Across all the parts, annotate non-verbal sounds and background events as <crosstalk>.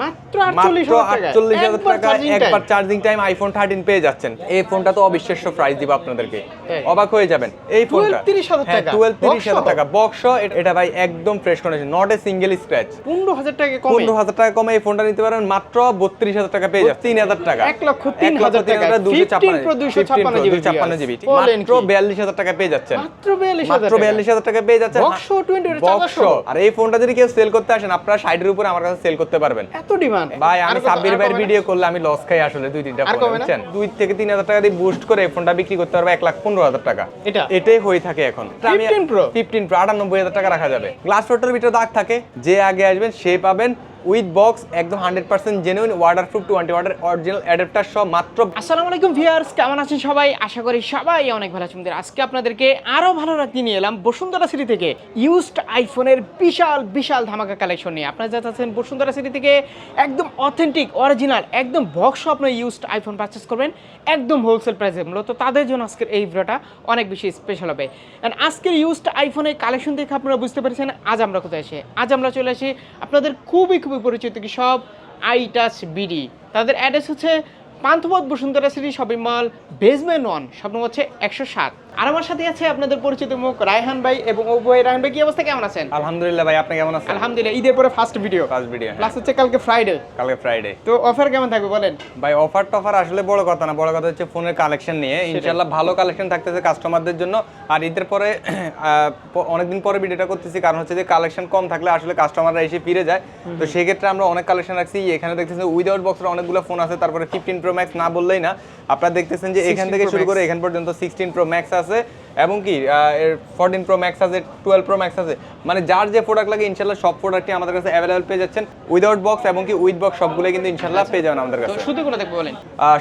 মাত্র মাত্র 48000 আটচল্লিশ হাজার টাকা একবার চার্জিং টাইম আইফোন থার্টিন পেয়ে যাচ্ছেন। এই ফোনটা তো অবিশ্বাস্য প্রাইস দিব আপনাদেরকে? অবাক হয়ে যাবেন। এই ফোনটা। 12-30,000 হ্যাঁ টাকা? বক্স এটা ভাই একদম fresh condition not a single scratch 15000 টাকা কমে। টাকা কমে এই ফোনটা নিতে পারেন মাত্র বত্রিশ হাজার টাকা পেয়ে টাকা। লক্ষ তিন হাজার টাকা, 15 Pro 256 জিবি মাত্র কি? বিয়াল্লিশ হাজার টাকা পেয়ে যাচ্ছেন। মাত্র 42000 বিয়াল্লিশ হাজার টাকা পেয়ে যাচ্ছেন। Box সহ 20 ওটা Box চার্জার সহ। সহ। আর এই ফোনটা যদি কেউ সেল করতে আসেন আপনারা ষাটের উপরে আমার কাছে সেল করতে পারবেন। এত ডিমান্ড ভাই আমি সাব্বির ভাইয়ের ভিডিও করলে আমি লস খাই আসলে দুই তিনটা ফোন বুঝছেন? দুই থেকে তিন হাজার টাকা দিয়ে বুস্ট করে এই ফোনটা বিক্রি করতে পারবে এক লাখ পনেরো হাজার টাকা। এটা? এটাই হয়ে থাকে এখন। ফিফটিন প্রো ফিফটিন প্রো আটানব্বই হাজার টাকা রাখা যাবে। গ্লাস ফোটোর ভিতরে দাগ থাকে। যে আগে আসবেন সে পাবেন। উইথ বক্স একদম hundred percent genuine water proof twenty watt original adapter সহ মাত্র। আসসালামু আলাইকুম ভিউয়ার্স, কেমন আছেন সবাই? আশা করি সবাই অনেক ভালো আছেন। আজকে আপনাদেরকে আরও ভালো রাখতে নিয়ে এলাম বসুন্ধরা সিটি থেকে ইউজড আইফোনের বিশাল বিশাল ধামাকা কালেকশন নিয়ে। আপনারা যা চাচ্ছেন বসুন্ধরা সিটি থেকে, একদম অথেন্টিক অরিজিনাল একদম বক্স আপনার ইউজড আইফোন পারচেস করবেন, একদম হোলসেল প্রাইসে মূলত তাদের জন্য আজকের এই ভিডিওটা অনেক বেশি স্পেশাল হবে। অ্যান্ড আজকের ইউজড আইফোনের কালেকশন দেখে আপনারা বুঝতে পেরেছেন, আজ আমরা কোথায় আসি আজ আমরা চলে আসি আপনাদের খুবই খুবই পরিচিত কি সব আই টাচ বিডি। তাদের অ্যাড্রেস হচ্ছে Panthapath Bashundhara city shopping mall basement one Shwapno হচ্ছে একশো সাত। আর আমার সাথে আছে আপনাদের পরিচিত মুখ রায়হান ভাই এবং রায়হান ভাই কি অবস্থা? কেমন আছেন? আলহামদুলিল্লাহ ভাই আপনি কেমন আছেন? আলহামদুলিল্লাহ ঈদের পরে first video first video plus হচ্ছে কালকে ফ্রাইডে কালকে ফ্রাইডে তো অফার কেমন থাকবে বলেন? ভাই অফার টফার আসলে বড় কথা না বড় কথা হচ্ছে ফোনের কালেকশন নিয়ে। ইনশাল্লাহ ভালো কালেকশন থাকতেছে কাস্টমারদের জন্য। আর ঈদের পরে <clears throat> অনেকদিন পরে ভিডিওটা করতেছি কারণ হচ্ছে যে কালেকশন কম থাকলে আসলে কাস্টমাররা এসে ফিরে যায়। তো সেক্ষেত্রে আমরা অনেক কালেকশন রাখছি। এখানে দেখতেছেন উইদাউট বক্সের অনেকগুলো ফোন আছে তারপরে ফিফটিন প্রো ম্যাক্স না বললেই না। আপনারা দেখতেছেন যে এখান থেকে শুরু করে এখান পর্যন্ত সিক্সটিন প্রো ম্যাক্স আছে এবং কি এর ফোরটিন প্রো ম্যাক্স আছে টুয়েলভ প্রো ম্যাক্স আছে মানে যার যে প্রোডাক্ট লাগে ইনশাল্লাহ সব প্রোডাক্টই আমাদের কাছে অ্যাভেলেবল পেয়ে যাচ্ছেন। উইদাউট বক্স এবং কি উইথ বক্স সবগুলো কিন্তু ইনশাল্লাহ পেয়ে যাবেন আমাদের কাছে। শুধু করে দেখব বলেন।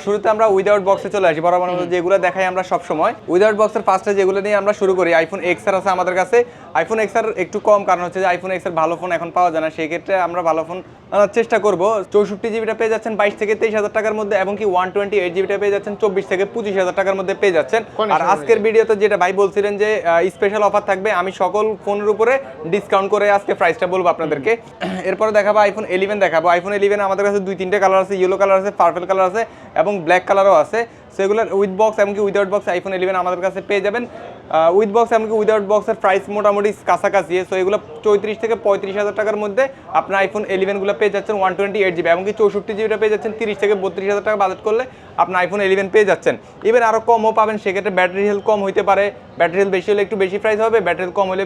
শুরুতে আমরা উইদাউট বক্সে চলে আসি বরাবর যেগুলো দেখাই আমরা সব সময় উইদাউট বক্সের ফার্স্টে যেগুলো নিয়ে আমরা শুরু করি আইফোন এক্স আর আছে আমাদের কাছে। আইফোন এক্স আর একটু কম কারণ হচ্ছে যে আইফোন এক্সের ভালো ফোন এখন পাওয়া যায় না সেই ক্ষেত্রে আমরা ভালো ফোন আনার চেষ্টা করব। চৌষট্টি জিবিটা পেয়ে যাচ্ছেন বাইশ থেকে তেইশ হাজার টাকার মধ্যে এবং কি ওয়ান টোয়েন্টি এইট জিবিটা পেয়ে যাচ্ছেন চব্বিশ থেকে পঁচিশ হাজার টাকার মধ্যে পেয়ে যাচ্ছেন। আর আজকের ভিডিওতে যেটা ভাই বলছিলেন যে স্পেশাল অফার থাকবে। আমি সকল ফোনের উপরে ডিসকাউন্ট করে আজকে প্রাইসটা বলব আপনাদেরকে। <clears throat> এরপরে দেখাবো আইফোন ইলেভেন দেখাবো। আইফোন ইলেভেন আমাদের কাছে দুই তিনটে কালার আছে ইয়েলো কালার আছে পার্পেল কালার আছে এবং ব্ল্যাক কালারও আছে। সেগুলোর উইথ বক্স এমনকি উইদাউট বক্স আইফোন ইলেভেন আমাদের কাছে পেয়ে যাবেন। উইথ বক্স এমনকি উইদাউট বক্সের প্রাইস মোটামুটি কাছাকাছি। সো এগুলো চৌত্রিশ থেকে পঁয়ত্রিশ হাজার টাকার মধ্যে আপনার আইফোন ইলেভেনগুলো পেয়ে যাচ্ছেন ওয়ান টোয়েন্টি এইট জিবি এমনকি চৌষট্টি জিবিটা পেয়ে যাচ্ছেন তিরিশ থেকে বত্রিশ হাজার টাকা বাজেট করলে আপনার আইফোন ইলেভেন পেয়ে যাচ্ছেন। ইভেন আরও কমও পাবেন সেক্ষেত্রে ব্যাটারি হেলথ কম হইতে পারে। ব্যাটারি হেলথ বেশি হলে একটু বেশি প্রাইস হবে ব্যাটারি হেলথ কম হলে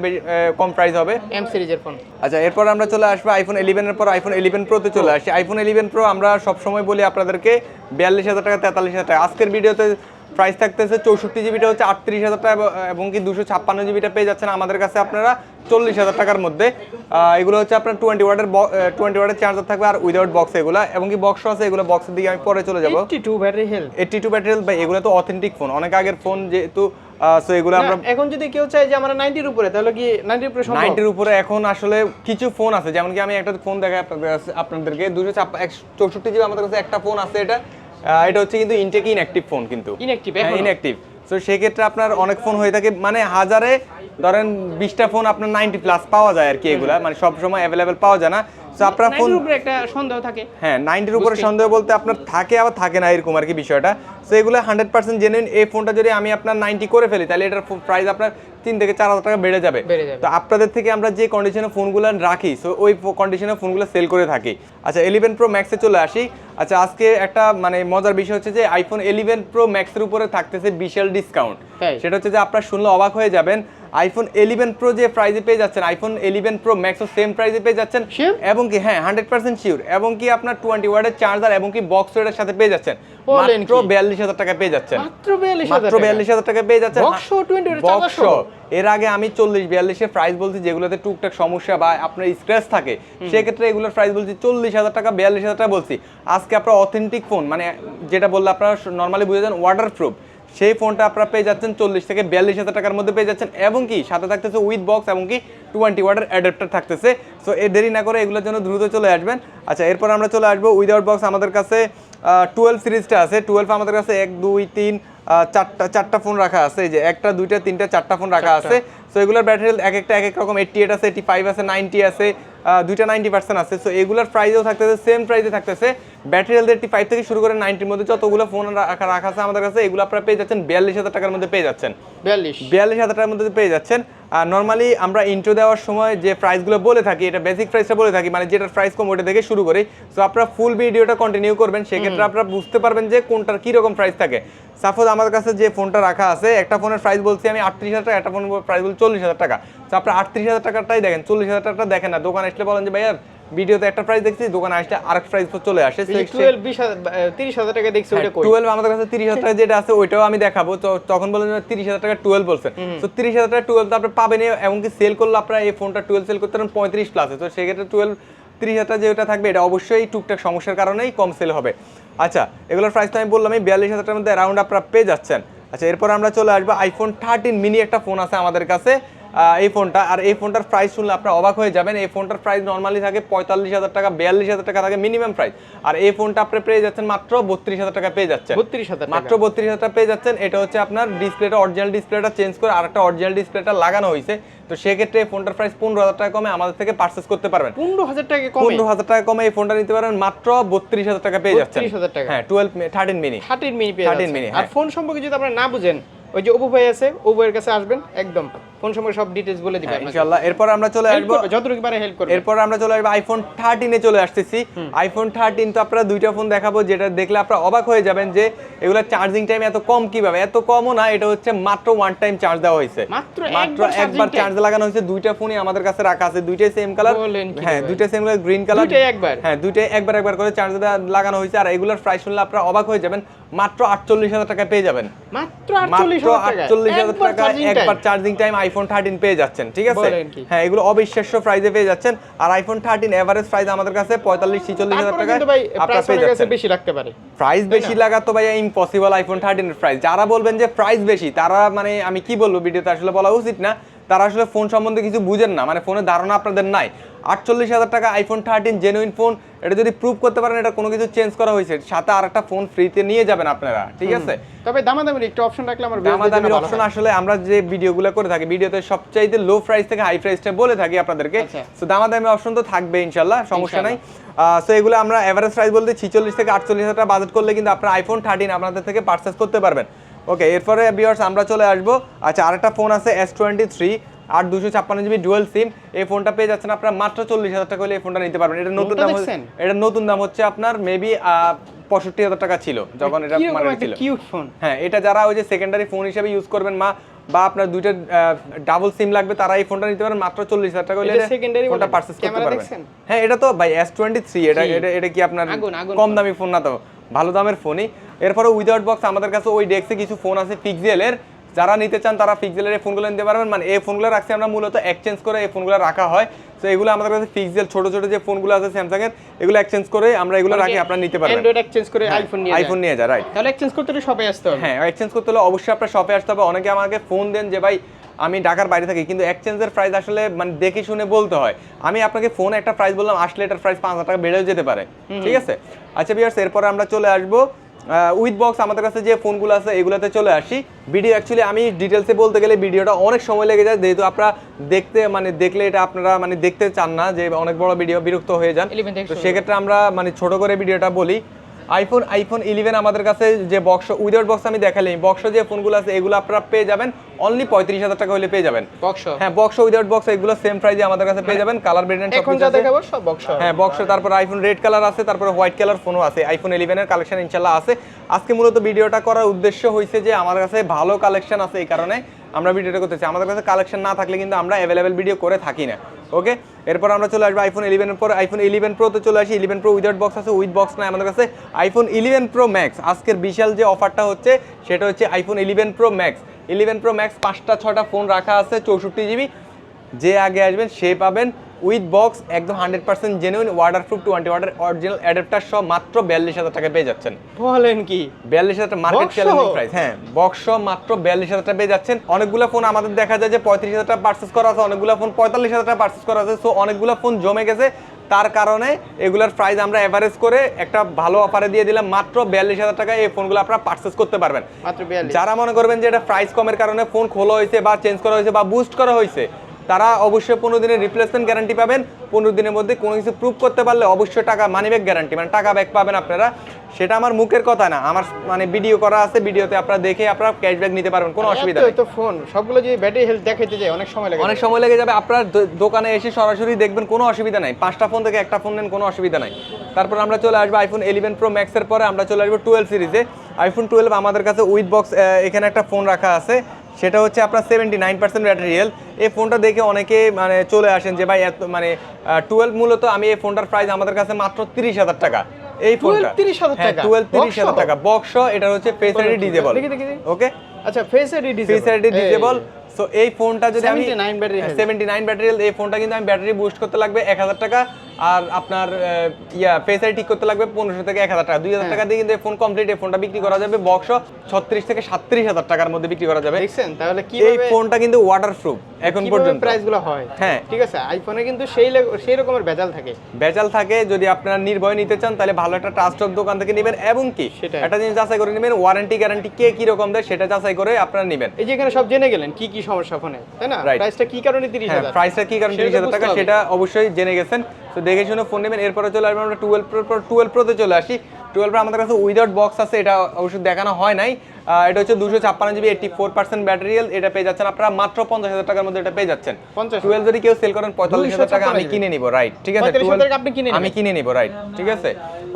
কম প্রাইস হবে। এম সিরিজের ফোন আচ্ছা এরপর আমরা চলে আসব আইফোন ইলেভেনের পর আইফোন ইলেভেন প্রোতে চলে আসি। আইফোন ইলেভেন প্রো আমরা সবসময় বলি আপনাদেরকে বিয়াল্লিশ হাজার টাকা তেতাল্লিশ হাজার টাকা। আজকের ভিডিওতে প্রাইস থাকতেছে চৌষট্টি জিবিটা হচ্ছে আটত্রিশ হাজার টাকা এবং- কি দুশো ছাপ্পান্ন জিবিটা পেয়ে যাচ্ছেন আমাদের কাছে আপনারা চল্লিশ হাজার টাকার মধ্যে। এগুলো হচ্ছে আপনার টোয়েন্টি ওয়াটের টোয়েন্টি ওয়াটের চার্জার থাকবে আর উইদাউট বক্স এগুলো এবং কি বক্স আছে এগুলো বক্সের দিকে আমি পরে চলে যাব। 82 battery health eighty two battery ভাই এগুলো তো অথেন্টিক ফোন অনেক আগের ফোন যেহেতু সো এগুলো আমরা এখন যদি কেউ চায় যে আমরা 90 এর উপরে তাহলে কি 90 এর উপরে সম্ভব? নাইনটির উপরে এখন আসলে কিছু ফোন আছে। যেমন কি আমি একটা ফোন দেখাই আপনাদের আপনাদেরকে। দুশো চৌষট্টি জিবি আমাদের কাছে একটা ফোন আছে এটা। এটা হচ্ছে কিন্তু ইনটেক ইনঅ্যাক্টিভ ফোন কিন্তু। ইনঅ্যাক্টিভ? ইনঅ্যাক্টিভ সো সেক্ষেত্রে আপনার অনেক ফোন হয়ে থাকে মানে হাজারে ধরেন বিশটা ফোন আপনার নাইনটি প্লাস পাওয়া যায় আর কি এগুলা মানে সব সময় অ্যাভেলেবেল পাওয়া যায় না। আপনার ফোন উপরে একটা সন্দেহ থাকে। হ্যাঁ নাইনটির উপরে সন্দেহ বলতে আপনার থাকে আবার থাকে না এরকম আর কি বিষয়টা। তো এগুলো হান্ড্রেড পার্সেন্ট জেনুইন এই ফোনটা যদি আমি আপনার নাইনটি করে ফেলি তাহলে এটার প্রাইস আপনার তিন থেকে চার হাজার টাকা বেড়ে যাবে। তো আপনাদের থেকে আমরা যে কন্ডিশনে ফোনগুলো রাখি সো ওই কন্ডিশনে ফোনগুলো সেল করে থাকি। আচ্ছা ইলেভেন প্রো ম্যাক্সে চলে আসি। আচ্ছা আজকে একটা মানে মজার বিষয় হচ্ছে যে আইফোন ইলেভেন প্রো ম্যাক্সের উপরে থাকতেছে বিশাল ডিসকাউন্ট সেটা হচ্ছে যে আপনারা শুনলে অবাক হয়ে যাবেন আইফোন ইলেভেন প্রো যে প্রাইসে পেয়ে যাচ্ছেন আইফোন ইলেভেন প্রো ম্যাক্সও সেম প্রাইসে পেয়ে যাচ্ছেন। এবং কি হ্যাঁ হান্ড্রেড পার্সেন্ট শিওর এবং কি আপনার টোয়েন্টি ওয়ার্ডের চার্জার এবং কি বক্স ওয়েটের সাথে পেয়ে যাচ্ছেন। মাত্র বিয়াল্লিশ হাজার টাকা পেয়ে যাচ্ছেন। মাত্র বিয়াল্লিশ হাজার টাকা পেয়ে যাচ্ছেন। Box সহ 20 ওটা Box চার্জার সহ? সহ। এর আগে আমি চল্লিশ বিয়াল্লিশের প্রাইস বলছি যেগুলোতে টুকটাক সমস্যা বা আপনার স্ক্র্যাচ থাকে সেক্ষেত্রে এগুলোর প্রাইস বলছি চল্লিশ হাজার টাকা বিয়াল্লিশ হাজার টাকা বলছি। আজকে আপনার অথেন্টিক ফোন মানে যেটা বললে আপনারা নর্মালি বুঝে যান ওয়াটার প্রুফ সেই ফোনটা আপনারা পেয়ে যাচ্ছেন চল্লিশ থেকে বিয়াল্লিশ হাজার টাকার মধ্যে পেয়ে যাচ্ছেন। এবং কি সাথে থাকতেছে উইথ বক্স এবং কি টোয়েন্টি ওয়াটার অ্যাডাপ্টার থাকতেছে। সো এ দেরি না করে এগুলোর জন্য দ্রুত চলে আসবেন। আচ্ছা এরপর আমরা চলে আসব উইদাউট বক্স আমাদের কাছে টুয়েলভ সিরিজটা আছে। টুয়েলভ আমাদের কাছে এক দুই তিন চারটা চারটা ফোন রাখা আছে। এই যে একটা দুইটা তিনটা চারটা ফোন রাখা আছে। সো এগুলোর ব্যাটারি এক একটা এক এক রকম এইটটি এইট আছে এইটি ফাইভ আছে নাইনটি আছে। দুইটা নাইনটি পার্সেন্ট আছে। সো এগুলোর প্রাইসেও থাকতেছে সেম প্রাইসে থাকতেছে। ব্যাটারি হেলথ এইটটি ফাইভ থেকে শুরু করে নাইনটির মধ্যে যতগুলো ফোন রাখা রাখা আছে আমাদের কাছে এগুলো আপনারা পেয়ে যাচ্ছেন বিয়াল্লিশ হাজার টাকার মধ্যে পেয়ে যাচ্ছেন। বিয়াল্লিশ। বিয়াল্লিশ হাজার টাকার মধ্যে পেয়ে যাচ্ছেন। নর্মালি আমরা ইন্ট্রো দেওয়ার সময় যে প্রাইসগুলো বলে থাকি এটা বেসিক প্রাইসটা বলে থাকি মানে যেটার প্রাইস কম ওটা থেকে শুরু করি। সো আপনারা ফুল ভিডিওটা কন্টিনিউ করবেন সেক্ষেত্রে আপনারা বুঝতে পারবেন যে কোনটার কীরকম প্রাইস থাকে। সাপোজ আমার কাছে যে ফোনটা রাখা আছে একটা ফোনের প্রাইস বলছি আমি আটত্রিশ হাজার টাকা একটা ফোনের প্রাইস বলছি চল্লিশ হাজার টাকা। তো আপনারা আটত্রিশ হাজার টাকাটাই দেখেন চল্লিশ হাজার টাকাটা দেখেন না। দোকানে আসলে বলেন যে ভাইয়া ভিডিওতে একটা প্রাইস দেখছি দোকানে আসলে আরেক প্রাইস চলে আসে টুয়েলভ বিশ হাজার তিরিশ হাজার টাকা দেখছি ওটা কই? টুয়েলভ আমাদের কাছে তিরিশ হাজার টাকা যেটা আছে ওইটাও আমি দেখাবো। তো তখন বলেন তিরিশ হাজার টাকা টুয়েলভ বলছেন। তো তিরিশ হাজার টাকা টুয়েলভ তো আপনি পাবেন এমনকি সেল করলে আপনারা এই ফোনটা টুয়েলভ সেল করতে পারেন পঁয়ত্রিশ প্লাসে তো সেক্ষেত্রে টুয়েলভ তিরিশ হাজার যেটা থাকবে এটা অবশ্যই টুকটাক সমস্যার কারণেই কম সেল হবে। আচ্ছা এগুলোর প্রাইস তো আমি বললাম এই বিয়াল্লিশ হাজার টাকার মধ্যে অ্যারাউন্ড আপনারা পেয়ে যাচ্ছেন। আচ্ছা এরপর আমরা চলে আসব আইফোন থার্টিন মিনি একটা ফোন আছে আমাদের কাছে। এই ফোনটা। আর এই ফোনটার প্রাইস শুনলে আপনারা অবাক হয়ে যাবেন। এই ফোনটার প্রাইস নর্মালি থাকে পঁয়তাল্লিশ হাজার টাকা বিয়াল্লিশ হাজার টাকা থাকে মিনিমাম প্রাইস আর এই ফোনটা আপনি পেয়ে যাচ্ছেন মাত্র বত্রিশ হাজার টাকা পেয়ে যাচ্ছেন। বত্রিশ হাজার মাত্র বত্রিশ হাজার টাকা পেয়ে যাচ্ছেন। এটা হচ্ছে আপনার ডিসপ্লেটা অরিজিনাল ডিসপ্লেটা চেঞ্জ করে আরেকটা অরিজিনাল ডিসপ্লেটা লাগানো হয়েছে। তো সেক্ষেত্রে এই ফোনটার প্রাইস পনেরো হাজার টাকা কমে আমাদের থেকে পারচেস করতে পারবেন। পনেরো হাজার টাকা কমে? পনেরো হাজার টাকা কমে এই ফোনটা নিতে পারেন মাত্র বত্রিশ হাজার টাকা পেয়ে যাচ্ছেন। 32,000 টাকা। হ্যাঁ twelve thirteen mini thirteen mini 13 যাচ্ছেন। mini, আর হ্যাঁ। ফোন সম্পর্কে যদি আপনারা না বুঝেন ওই যে ওপো ভাই আছে এর কাছে আসবেন একদম। ফোন সম্পর্কে সব ডিটেইলস বলে দিবেন আপনাকে। ইনশাল্লাহ এরপর আমরা চলে আসব যতটুকু পারে হেল্প করবে। এরপর আমরা চলে আসব আইফোন থার্টিনে চলে আসতেছি। আইফোন থার্টিন তো আপনারা দুইটা ফোন দেখাবো যেটা দেখলে আপনারা অবাক হয়ে যাবেন যে এগুলো চার্জিং টাইম এত কম কীভাবে? এত কমও না এটা হচ্ছে মাত্র ওয়ান টাইম চার্জ দেওয়া হয়েছে। মাত্র একবার? চার্জ লাগানো হয়েছে। দুইটা ফোনই আমাদের কাছে রাখা আছে। দুইটাই সেম কালার হ্যাঁ দুইটা সেম কালার গ্রিন কালার দুইটাই একবার? হ্যাঁ দুইটাই একবার একবার করে চার্জ লাগানো হয়েছে। আর এগুলোর প্রাইস শুনলে আপনারা অবাক হয়ে যাবেন। মাত্র আটচল্লিশ হাজার টাকা পেয়ে যাবেন। মাত্র আটচল্লিশ হাজার টাকা একবার চার্জিং টাইম আইফোন থার্টিন পেয়ে যাচ্ছেন ঠিক আছে? হ্যাঁ এগুলো অবিশ্বাস্য প্রাইসে পেয়ে যাচ্ছেন। আর আইফোন থার্টিন এভারেজ প্রাইস আমাদের কাছে পঁয়তাল্লিশ ছিচল্লিশ হাজার টাকা আপনারা পেয়ে যাচ্ছেন। বেশি লাগতে পারে। প্রাইস বেশি লাগা তো ভাই ইম্পসিবল আইফোন থার্টিনের প্রাইস যারা বলবেন যে প্রাইস বেশি তারা মানে আমি কি বলব ভিডিওতে আসলে বলা উচিত না। তারা আসলে ফোন সম্বন্ধে কিছু বুঝেন না। মানে ফোনের ধারণা আপনাদের নাই। আটচল্লিশ হাজার টাকা আইফোন থার্টিন জেনুইন ফোন এটা যদি প্রুভ করতে পারেন এটা কোনো কিছু চেঞ্জ করা হয়েছে। সাথে আর একটা ফোন ফ্রিতে নিয়ে যাবেন আপনারা ঠিক আছে? তবে দামাদামির একটু অপশন রাখলে আমার দামাদামির অপশন আসলে আমরা যে ভিডিওগুলো করে থাকি ভিডিওতে সবচাইতে লো প্রাইস থেকে হাই প্রাইসটা বলে থাকি আপনাদেরকে। আচ্ছা। সো দামাদামি অপশন তো থাকবে ইনশাল্লাহ সমস্যা নাই। সো এগুলো আমরা এভারেজ প্রাইস বলতে ছিচল্লিশ থেকে আটচল্লিশ হাজার টাকা বাজেট করলে কিন্তু আপনার আইফোন থার্টিন আপনাদের থেকে পারচেস করতে পারবেন। ওকে এরপরে বিয়ার্স আমরা চলে আসব। আচ্ছা আরেকটা ফোন আছে এস টোয়েন্টি থ্রি আর দুশো ছাপ্পান্ন জিবি ডুয়েল সিম এই ফোনটা পেয়ে যাচ্ছেন আপনার মাত্র চল্লিশ হাজার টাকা হলে এই ফোনটা নিতে পারবেন। এটা নতুন দাম এটা নতুন দাম হচ্ছে আপনার মেবি পঁয়ষট্টি হাজার টাকা ছিল যখন এটা মানে ছিল। হ্যাঁ এটা যারা ওই যে সেকেন্ডারি ফোন হিসেবে ইউজ করবেন মা বা আপনার দুইটা ডাবল সিম লাগবে তারা এই ফোনটা নিতে পারেন মাত্র চল্লিশ হাজার টাকা হলে এটা ফোনটা? পারচেস করতে পারবেন। হ্যাঁ এটা তো ভাই এস টোয়েন্টি থ্রি এটা এটা এটা কি আপনার কম দামি ফোন না তো? ভালো দামের ফোনই। এরপরে উইদাউট বক্স আমাদের কাছে ওই ডেক্সে কিছু ফোন আছে পিক্সেলের যারা নিতে চান তারা পিক্সেলের এই ফোনগুলো নিতে পারবেন। মানে এই ফোনগুলো রাখছি আমরা মূলত এক্সচেঞ্জ করে এই ফোনগুলো রাখা হয়। তো এগুলো আমাদের কাছে পিক্সেল ছোট ছোট যে ফোনগুলো আছে স্যামসাং এর এগুলো এক্সচেঞ্জ করে আমরা এগুলো রাখি আপনারা নিতে পারবেন। অ্যান্ড্রয়েড এক্সচেঞ্জ করে আইফোন নিয়ে আইফোন নিয়ে যায় রাইট তাহলে এক্সচেঞ্জ করতে হলে সবাই আসতে হবে। হ্যাঁ এক্সচেঞ্জ করতে হলে অবশ্যই আপনার শপে আসতে হবে। অনেকে আমাকে ফোন দেন যে ভাই আমি ঢাকার বাইরে থাকি কিন্তু এক্সচেঞ্জের প্রাইস আসলে মানে দেখে শুনে বলতে হয়। আমি আপনাকে ফোন একটা প্রাইস বললাম আসলে এটার প্রাইস পাঁচ হাজার টাকা বেড়েও যেতে পারে। ঠিক আছে? আচ্ছা বিয়ার্স এরপরে আমরা চলে আসব। উইথ বক্স আমাদের কাছে যে ফোনগুলো আছে এগুলোতে চলে আসি। ভিডিও অ্যাকচুয়ালি আমি ডিটেলসে বলতে গেলে ভিডিওটা অনেক সময় লেগে যায় যেহেতু আপনারা দেখতে মানে দেখলে এটা আপনারা মানে দেখতে চান না যে অনেক বড় ভিডিও বিরক্ত হয়ে যান। তো সেক্ষেত্রে আমরা মানে ছোট করে ভিডিওটা বলি। আইফোন আইফোন ইলেভেন আমাদের কাছে যে বক্স উইদাউট বক্স আমি দেখালাম বক্স যে ফোনগুলো আছে এগুলো আপনারা পেয়ে যাবেন। অনলি পঁয়ত্রিশ হাজার টাকা হলে পেয়ে যাবেন। বক্স হ্যাঁ বক্স উইদাউট বক্স এগুলো সেম প্রাইসে আমাদের কাছে পেয়ে যাবেন। কালার ব্রেড এখন যা দেখাবো সব বক্স হ্যাঁ বক্স তারপর আইফোন রেড কালার আছে তারপর হোয়াইট কালার ফোনও আছে আইফোন ইলেভেনের কালেকশন ইনশাল্লাহ আছে। আজকে মূলত ভিডিওটা করার উদ্দেশ্য হয়েছে যে আমার কাছে ভালো কালেকশন আছে এই কারণে আমরা ভিডিওটা করতেছি। আমাদের কাছে কালেকশন না থাকলে কিন্তু আমরা অ্যাভেলেবেল ভিডিও করে থাকি না। ওকে এরপর আমরা চলে আসব আইফোন ইলেভেনের পর আইফোন ইলেভেন প্রোতে চলে আসি। ইলেভেন প্রো উইদাউট বক্স আছে উইথ বক্স নাই আমাদের কাছে। আইফোন ইলেভেন প্রো ম্যাক্স আজকের বিশাল যে অফারটা হচ্ছে, সেটা হচ্ছে iPhone eleven pro max eleven pro max পাঁচটা ছটা ফোন রাখা আছে, চৌষট্টি জিবি যে আগে আসবেন, সে পাবেন উইথ বক্স একদম hundred percent genuine water proof twenty watt original adapter সহ মাত্র বিয়াল্লিশ হাজার টাকা পেয়ে যাচ্ছেন। বলেন কি? বিয়াল্লিশ হাজার মার্কেট চ্যালেঞ্জিং প্রাইস হ্যাঁ বক্স সহ মাত্র বিয়াল্লিশ হাজার টাকা পেয়ে যাচ্ছেন। অনেকগুলো ফোন আমাদের দেখা যায় যে পঁয়ত্রিশ হাজার টাকা পার্চেস করা আছে অনেকগুলো ফোন পঁয়তাল্লিশ হাজার টাকা পার্চেস করা আছে। সো অনেকগুলো ফোন জমে গেছে। তার কারণে এগুলোর প্রাইস আমরা এভারেজ করে একটা ভালো অফারে দিয়ে দিলাম। মাত্র বিয়াল্লিশ হাজার টাকা এই ফোনগুলো আপনারা পার্চেস করতে পারবেন। যারা মনে করবেন যে এটা প্রাইস কমের কারণে ফোন খোলা হয়েছে বা চেঞ্জ করা হয়েছে বা বুস্ট করা হয়েছে তারা অবশ্যই পনেরো দিনের রিপ্লেসমেন্ট গ্যারান্টি পাবেন। পনেরো দিনের মধ্যে কোনো কিছু প্রুভ করতে পারলে অবশ্যই টাকা মানি ব্যাক গ্যারান্টি মানে টাকা ব্যাক পাবেন আপনারা। সেটা আমার মুখের কথা না আমার মানে ভিডিও করা আছে ভিডিওতে আপনারা দেখে আপনারা ক্যাশব্যাক নিতে পারবেন কোনো অসুবিধা নেই। তো ফোন সবগুলো যদি ব্যাটারি হেলথ দেখাইতে যায় অনেক সময় লাগে। অনেক সময় লেগে যাবে আপনার দোকানে এসে সরাসরি দেখবেন কোনো অসুবিধা নাই। পাঁচটা ফোন থেকে একটা ফোন নেন কোনো অসুবিধা নাই। তারপর আমরা চলে আসব আইফোন ইলেভেন প্রো ম্যাক্সের পরে আমরা চলে আসব টুয়েলভ সিরিজে আইফোন টুয়েলভ আমাদের কাছে উইথ বক্স এখানে একটা ফোন রাখা আছে। সেটা হচ্ছে আপনার seventy nine percent battery health এই ফোনটা দেখে অনেকে মানে চলে আসেন যে ভাই এত মানে টুয়েলভ মূলত আমি এই ফোনটার প্রাইস আমাদের কাছে মাত্র তিরিশ হাজার টাকা। এই ফোনটা 30,000 টাকা? টুয়েলভ তিরিশ হাজার টাকা। বক্স এটা হচ্ছে ফেস আইডি ডিজেবল। ওকে আচ্ছা face ID face ID disable so এই ফোনটা যদি আমি 79 battery health। Seventy nine battery এই ফোনটা কিন্তু আমি ব্যাটারি বুস্ট করতে লাগবে এক হাজার টাকা আর আপনার ইয়া ফেস আইডি ঠিক করতে লাগবে থেকে এক হাজার টাকা দুই হ্যাঁ। হাজার টাকা দিয়ে কিন্তু এই ফোন কমপ্লিট এই ফোনটা বিক্রি করা যাবে বক্স ছত্রিশ থেকে সাতত্রিশ হাজার টাকার মধ্যে বিক্রি করা যাবে দেখছেন তাহলে কি এই ফোনটা কিন্তু এখন পর্যন্ত প্রাইসগুলো হয় হ্যাঁ। ঠিক আছে আইফোনে কিন্তু সেই সেই রকমের ভেজাল থাকে বেচাল থাকে যদি আপনারা নির্ভয় নিতে চান তাহলে ভালো একটা ট্রাস্টক দোকান থেকে নেবেন এবং কি। একটা জিনিস যাচাই করে নেবেন ওয়ারেন্টি গ্যারান্টি কে কি রকম দেয় সেটা যাচাই করে আপনারা নেবেন এই যে এখানে সব জেনে গেলেন কি কি সমস্যা ফোনে তাই না? প্রাইসটা কি কারণে তিরিশ হ্যাঁ হাজার? প্রাইসটা কি কারণ টাকা সেটা অবশ্যই জেনে গেছেন। তো দেখে শুনে ফোন নেবেন এরপরে চলে আসবে আমরা টুয়েলভ প্রো টুয়েলভ প্রোতে চলে আসি। টুয়েলভ প্রো আমাদের কাছে উইদাউট বক্স আছে এটা অবশ্যই দেখানো হয় নাই। এটা হচ্ছে দুশো ছাপ্পান্ন জিবি এইটি ফোর পার্সেন্ট ব্যাটারিয়াল এটা পেয়ে যাচ্ছেন আপনারা মাত্র পঞ্চাশ হাজার টাকার মধ্যে এটা পেয়ে যাচ্ছেন। টুয়েলভ যদি কেউ সেল করেন পঁয়তাল্লিশ হাজার টাকা আমি কিনে নিব রাইট ঠিক আছে? 45 হাজার 12 টাকা আপনি কিনে আমি কিনে নিব রাইট ঠিক আছে?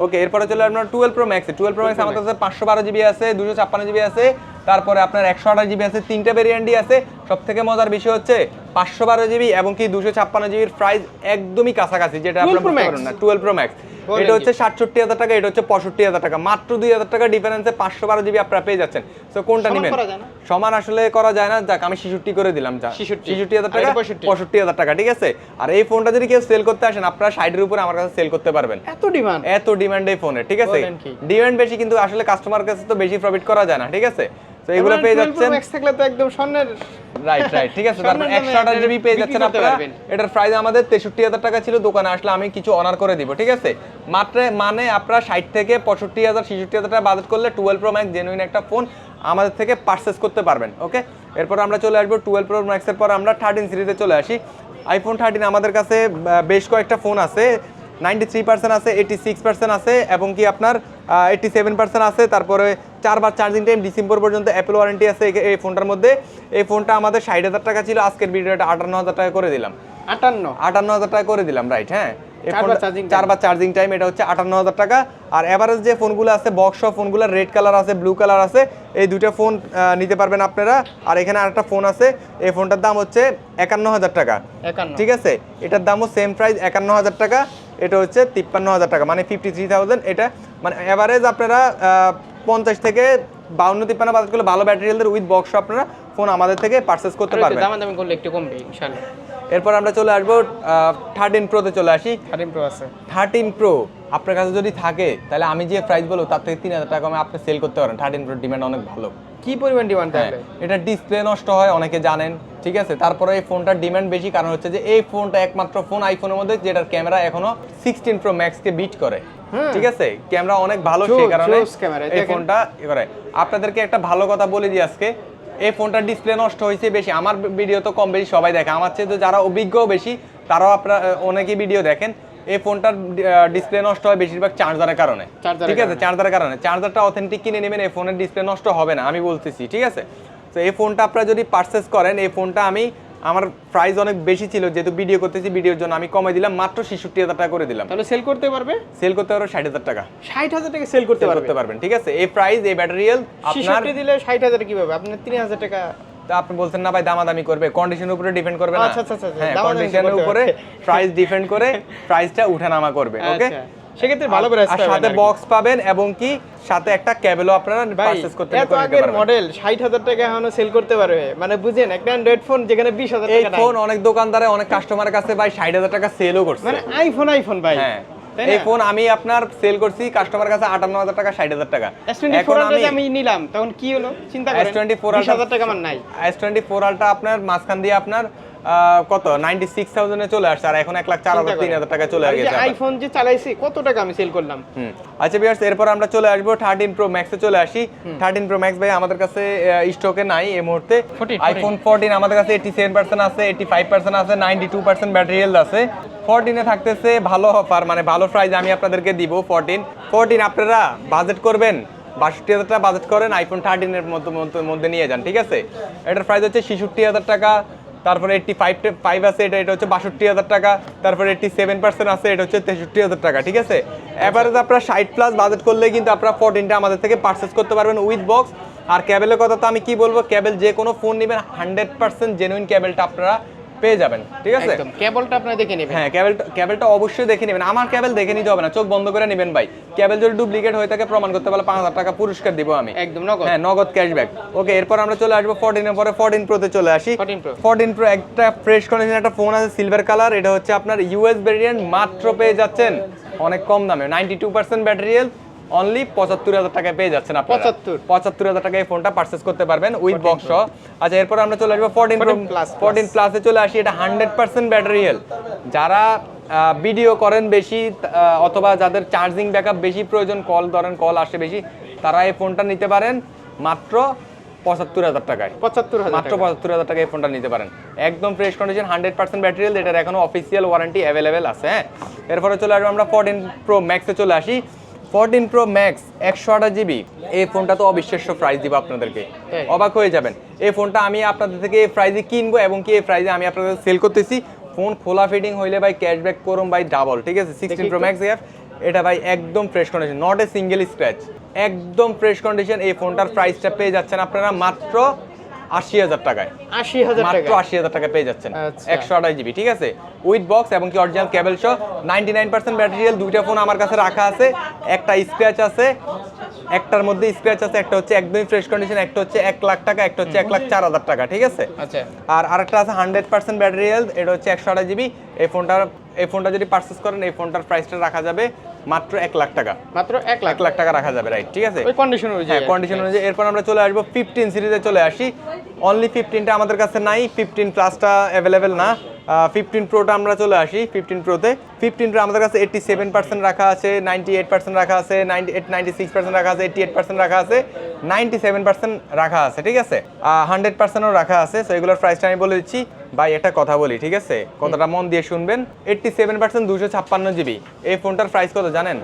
ওকে এরপরে চলে আপনার twelve pro max twelve pro max আমাদের কাছে পাঁচশো বারো জিবি আছে দুশো ছাপ্পান্ন জিবি আছে। তারপরে আপনার একশো আঠাশ জিবি আছে তিনটে ভেরিয়েন্টই আছে। সব থেকে মজার বিষয় হচ্ছে পাঁচশো বারো জিবি এবং কি দুশো ছাপ্পান্ন জিবির প্রাইস একদমই কাছাকাছি যেটা আপনার বুঝতে পারেন না টুয়েলভ প্রো ম্যাক্স এটা হচ্ছে সাতষট্টি হাজার টাকা এটা হচ্ছে পঁয়ষট্টি হাজার টাকা মাত্র দুই হাজার টাকা ডিফারেন্সে পাঁচশো বারো জিবি আপনারা পেয়ে যাচ্ছেন। তো কোনটা নেবেন? সমান আসলে করা যায় না যাক আমি শিশুটি করে দিলাম যা 66 ছিষট্টি হাজার টাকা পঁয়ষট্টি। হাজার টাকা ঠিক আছে? আর এই ফোনটা যদি কেউ সেল করতে আসেন আপনারা সাইডের উপরে আমার কাছে সেল করতে পারবেন। এত ডিমান্ড এত ডিমান্ড এই ফোনে ঠিক আছে? ডিমান্ড বেশি কিন্তু আসলে কাস্টমার কাছে তো বেশি প্রফিট করা যায় না ঠিক আছে? তো এগুলো পেয়ে যাচ্ছেন ম্যাক্স থাকলে তো একদম স্বর্ণের রাইট রাইট ঠিক আছে তারপর একশো আঠাশ জিবি পেয়ে যাচ্ছেন আপনারা। এটার প্রাইস আমাদের তেষট্টি হাজার টাকা ছিল দোকানে আসলে আমি কিছু অনার করে দিব ঠিক আছে? মাত্র মানে আপনারা ষাট থেকে পঁয়ষট্টি হাজার ছেষট্টি হাজার টাকা বাজেট করলে টুয়েলভ প্রো ম্যাক্স জেনুইন একটা ফোন আমাদের থেকে পারচেস করতে পারবেন ওকে এরপর আমরা চলে আসব টুয়েলভ প্রো ম্যাক্সের পর আমরা থার্টিন সিরিজে চলে আসি। আইফোন থার্টিন আমাদের কাছে বেশ কয়েকটা ফোন আছে। নাইনটি থ্রি পার্সেন্ট আছে এইটি সিক্স পার্সেন্ট আছে এবং কি আপনার এইটি সেভেন পার্সেন্ট আছে তারপরে চারবার চার্জিং টাইম ডিসেম্বর পর্যন্ত অ্যাপেল ওয়ারেন্টি আছে এই- ফোনটার মধ্যে। এই ফোনটা আমাদের ষাট হাজার টাকা ছিল আজকের ভিডিওটা আটান্ন হাজার টাকা করে দিলাম। আটান্ন? আটান্ন হাজার টাকা করে দিলাম রাইট হ্যাঁ? চারবার চার্জিং টাইম এটা হচ্ছে আটান্ন হাজার টাকা। আর এভারেজ যে ফোনগুলো আছে বক্স ফোনগুলো রেড কালার আছে ব্লু কালার আছে এই দুটো ফোন নিতে পারবেন আপনারা। আর এখানে আরেকটা ফোন আছে এই ফোনটার দাম হচ্ছে একান্ন হাজার টাকা। ঠিক আছে? এটার দামও সেম প্রাইস একান্ন হাজার টাকা। এটা হচ্ছে তিপ্পান্ন হাজার টাকা মানে ফিফটি থ্রি থাউজেন্ড এটা মানে এভারেজ আপনারা পঞ্চাশ থেকে বাউন্ন তিপ্পান্ন বাজার করলে ভালো ব্যাটারি হেলথের উইথ বক্স আপনারা ফোন আমাদের থেকে পারচেস করতে পারবেন। দামাদামি করলে একটু কমবে ইনশাআল্লাহ। এরপর আমরা চলে আসব থার্টিন প্রোতে চলে আসি। থার্টিন প্রো আছে। থার্টিন প্রো আপনার কাছে যদি থাকে তাহলে আমি যে প্রাইস বলব তার থেকে তিন হাজার টাকা কমে আপনি সেল করতে পারেন। থার্টিন প্রো ডিমান্ড অনেক ভালো। কি পরিমাণ ডিমান্ড হ্যাঁ এটা ডিসপ্লে নষ্ট হয় অনেকে জানেন ঠিক আছে? তারপরে এই ফোনটার ডিমান্ড বেশি কারণ হচ্ছে যে এই ফোনটা একমাত্র ফোন আইফোনের মধ্যে যেটার ক্যামেরা এখনও সিক্সটিন প্রো ম্যাক্সকে বিট করে। ঠিক আছে? ক্যামেরা অনেক ভালো সেই কারণে এই ফোনটা করে। আপনাদেরকে একটা ভালো কথা বলে দিই আজকে। এই ফোনটার ডিসপ্লে নষ্ট হয়েছে বেশি। আমার ভিডিও তো কম বেশি সবাই দেখে। আমার চেয়ে তো যারা অভিজ্ঞ বেশি তারাও আপনারা অনেকেই ভিডিও দেখেন। এই ফোনটার ডিসপ্লে নষ্ট হয় বেশিরভাগ চার্জারের কারণে। ঠিক আছে? চার্জারের কারণে। চার্জারটা অথেন্টিক কিনে নেবেন এই ফোনের ডিসপ্লে নষ্ট হবে না আমি বলতেছি ঠিক আছে? তো এই ফোনটা আপনারা যদি পারচেস করেন এই ফোনটা আমি আমার প্রাইস অনেক বেশি ছিল যেহেতু ভিডিও করতেছি ভিডিওর জন্য আমি কমে দিলাম মাত্র ছেষট্টি হাজার টাকা করে দিলাম। তাহলে সেল করতে পারবে? সেল করতে পারবে ষাট হাজার টাকা। ষাট হাজার টাকা সেল করতে করতে পারবেন ঠিক আছে? এই প্রাইস এই ব্যাটারিয়াল আপনার দিলে ষাট হাজার কীভাবে? আপনার তিন হাজার টাকা তা আপনি বলছেন না ভাই দামাদামি করবে কন্ডিশনের উপরে ডিপেন্ড করবে না? আচ্ছা, আচ্ছা, আচ্ছা, হ্যাঁ কন্ডিশনের উপরে প্রাইস ডিপেন্ড করে প্রাইসটা উঠানামা করবে ওকে আচ্ছা সেক্ষেত্রে ভালো প্রাইস আর সাথে বক্স পাবেন এবং কি সাথে একটা কেবলও আপনারা পারচেজ করতে পারবেন এত আগের মডেল ষাট হাজার টাকা এখনও সেল করতে পারবে। মানে বুঝেন একটা অ্যান্ড্রয়েড ফোন যেখানে বিশ হাজার এই ফোন অনেক দোকানদারে অনেক কাস্টমারের কাছে ভাই ষাট হাজার টাকা সেলও করছে। মানে আইফোন আইফোন ভাই। হ্যাঁ। এই ফোন আমি আপনার সেল করছি কাস্টমার কাছে আটান্ন হাজার টাকা ষাট হাজার টাকা। এখন আমি নিলাম তখন কি হলো? চিন্তা করেন। S24 বিশ হাজার টাকা আমার নাই। এস টোয়েন্টি ফোর আলটা আপনার মাঝখান দিয়ে আপনার কত? নাইনটি সিক্স থাউজেন্ডে চলে আসছে আর এখন এক লাখ চার হাজার তিন হাজার টাকা চলে গেছে। আইফোন যে চালাইছি কত টাকা আমি সেল করলাম? আচ্ছা বিয়ার্স এরপর আমরা চলে আসব থার্টিন প্রো ম্যাক্সে চলে আসি। থার্টিন প্রো ম্যাক্স ভাই আমাদের কাছে স্টকে নাই এই মুহূর্তে। আইফোন ফোরটিন আমাদের কাছে এইটি সেভেন পার্সেন্ট আছে এইটি ফাইভ পার্সেন্ট আছে ninety two percent battery health আছে ফোরটিনে থাকতেছে ভালো অফার মানে ভালো প্রাইস আমি আপনাদেরকে দিব ফোরটিন ফোরটিন আপনারা বাজেট করবেন বাষট্টি হাজার টাকা বাজেট করেন আইফোন থার্টিনের মধ্যে মধ্যে- মধ্যে নিয়ে যান ঠিক আছে? এটার প্রাইস হচ্ছে ছেষট্টি হাজার টাকা। তারপরে এইটটি ফাইভ ফাইভ আছে, এটা এটা হচ্ছে বাষট্টি হাজার টাকা। তারপরে এইটটি সেভেন পার্সেন্ট আছে, এটা হচ্ছে তেষট্টি হাজার টাকা, ঠিক আছে? অ্যাভারেজ আপনার ষাট প্লাস বাজেট করলে কিন্তু আপনারা ফোরটিনটা আমাদের থেকে পারচেস করতে পারবেন উইথ বক্স আর ক্যাবেলের কথা তো আমি কি বলব? ক্যাবেল যে কোনো ফোন নেবেন হান্ড্রেড পার্সেন্ট জেনুইন ক্যাবেলটা আপনারা পেয়ে যাবেন ঠিক আছে? কেবলটা আপনারা দেখে নেবেন। হ্যাঁ ক্যাবেলটা ক্যাবেলটা অবশ্যই দেখে নেবেন। আমার ক্যাবেল দেখে নিতে হবে না চোখ বন্ধ করে নেবেন ভাই। ক্যাবেল যদি ডুপ্লিকেট হয়ে থাকে প্রমাণ করতে পারলে পাঁচ হাজার টাকা পুরস্কার দিব আমি। একদম নগদ। হ্যাঁ নগদ ক্যাশব্যাক ওকে এরপর আমরা চলে আসব ফোরটিনের পরে ফোরটিন প্রোতে চলে আসি। 14 Pro ফোরটিন প্রো একটা ফ্রেশ কন্ডিশন একটা ফোন আছে সিলভার কালার এটা হচ্ছে আপনার ইউএস ভেরিয়েন্ট মাত্র পেয়ে যাচ্ছেন। অনেক কম দামে ninety two percent battery only পঁচাত্তর হাজার টাকায় পেয়ে যাচ্ছেন আপনারা। 75 পঁচাত্তর হাজার টাকায় ফোনটা পারচেস করতে পারবেন উইথ বক্স আচ্ছা এরপর আমরা চলে আসব ফোরটিন 14 Plus, ফোরটিন প্লাসে চলে আসি এটা হান্ড্রেড পার্সেন্ট ব্যাটারি যারা ভিডিও করেন বেশি অথবা যাদের চার্জিং ব্যাকআপ বেশি প্রয়োজন কল ধরেন কল আসে বেশি তারা এই ফোনটা নিতে পারেন মাত্র পঁচাত্তর হাজার টাকায়। পঁচাত্তর হাজার মাত্র পঁচাত্তর হাজার টাকায় এই ফোনটা নিতে পারেন। একদম fresh condition hundred percent battery এটার এখনও অফিসিয়াল ওয়ারেন্টি অ্যাভেলেবেল আছে হ্যাঁ? এরপরে চলে আসব আমরা ফোরটিন প্রো ম্যাক্সে চলে আসি। ফোরটিন প্রো ম্যাক্স একশো আঠাশ জিবি এই ফোনটা তো অবিশ্বাস্য প্রাইস দিব আপনাদেরকে। হ্যাঁ। অবাক হয়ে যাবেন। এই ফোনটা আমি আপনাদের থেকে এই প্রাইজে কিনবো এবং কি এই প্রাইজে আমি আপনাদের সেল করতেছি। ফোন খোলা ফিটিং হইলে ভাই ক্যাশব্যাক করুন ভাই ডাবল ঠিক আছে? সিক্সটিন প্রো ম্যাক্স এফ এটা ভাই একদম fresh condition not a single scratch একদম ফ্রেশ কন্ডিশন এই ফোনটার প্রাইসটা পেয়ে যাচ্ছেন আপনারা মাত্র আশি হাজার টাকায়। আশি হাজার মাত্র আশি হাজার টাকা পেয়ে যাচ্ছেন। আচ্ছা। একশো আঠাশ জিবি ঠিক আছে? উইথ বক্স এবং কি অরিজিনাল কেবল সহ নাইনটি নাইন পার্সেন্ট ব্যাটারিয়াল দুইটা ফোন আমার কাছে রাখা আছে। একটা স্ক্র্যাচ আছে একটার মধ্যে স্ক্র্যাচ আছে একটা হচ্ছে একদমই ফ্রেশ কন্ডিশন একটা হচ্ছে এক লাখ টাকা একটা হচ্ছে এক লাখ চার হাজার টাকা ঠিক আছে? আচ্ছা। আর আরেকটা আছে হান্ড্রেড পার্সেন্ট ব্যাটারি হেলথ এটা হচ্ছে একশো আঠাশ জিবি। এই ফোনটার এই ফোনটা যদি পারচেস করেন এই ফোনটার প্রাইসটা রাখা যাবে মাত্র এক লাখ টাকা। মাত্র এক লাখ। লাখ টাকা রাখা যাবে রাইট ঠিক আছে? ওই কন্ডিশন অনুযায়ী হ্যাঁ কন্ডিশন অনুযায়ী। এরপর আমরা চলে আসব ফিফটিন সিরিজে চলে আসি। অনলি ফিফটিনটা আমাদের কাছে নাই ফিফটিন প্লাসটা অ্যাভেলেবেল না। ফিফটিন প্রোটা আমরা চলে আসি ফিফটিন প্রোতে ফিফটিন প্রো আমাদের কাছে এইটটি সেভেন পার্সেন্ট রাখা আছে নাইনটি এইট পার্সেন্ট রাখা আছে ninety eight ninety six percent রাখা আছে এইটটি এইট পার্সেন্ট রাখা আছে নাইনটি সেভেন পার্সেন্ট রাখা আছে ঠিক আছে? হান্ড্রেড পার্সেন্টও রাখা আছে সো এগুলোর প্রাইসটা আমি বলে দিচ্ছি। ভাই একটা কথা বলি ঠিক আছে? কথাটা মন দিয়ে শুনবেন। এইটটি সেভেন পার্সেন্ট দুশো ছাপ্পান্ন জিবি। এই ফোনটার প্রাইস কত জানেন?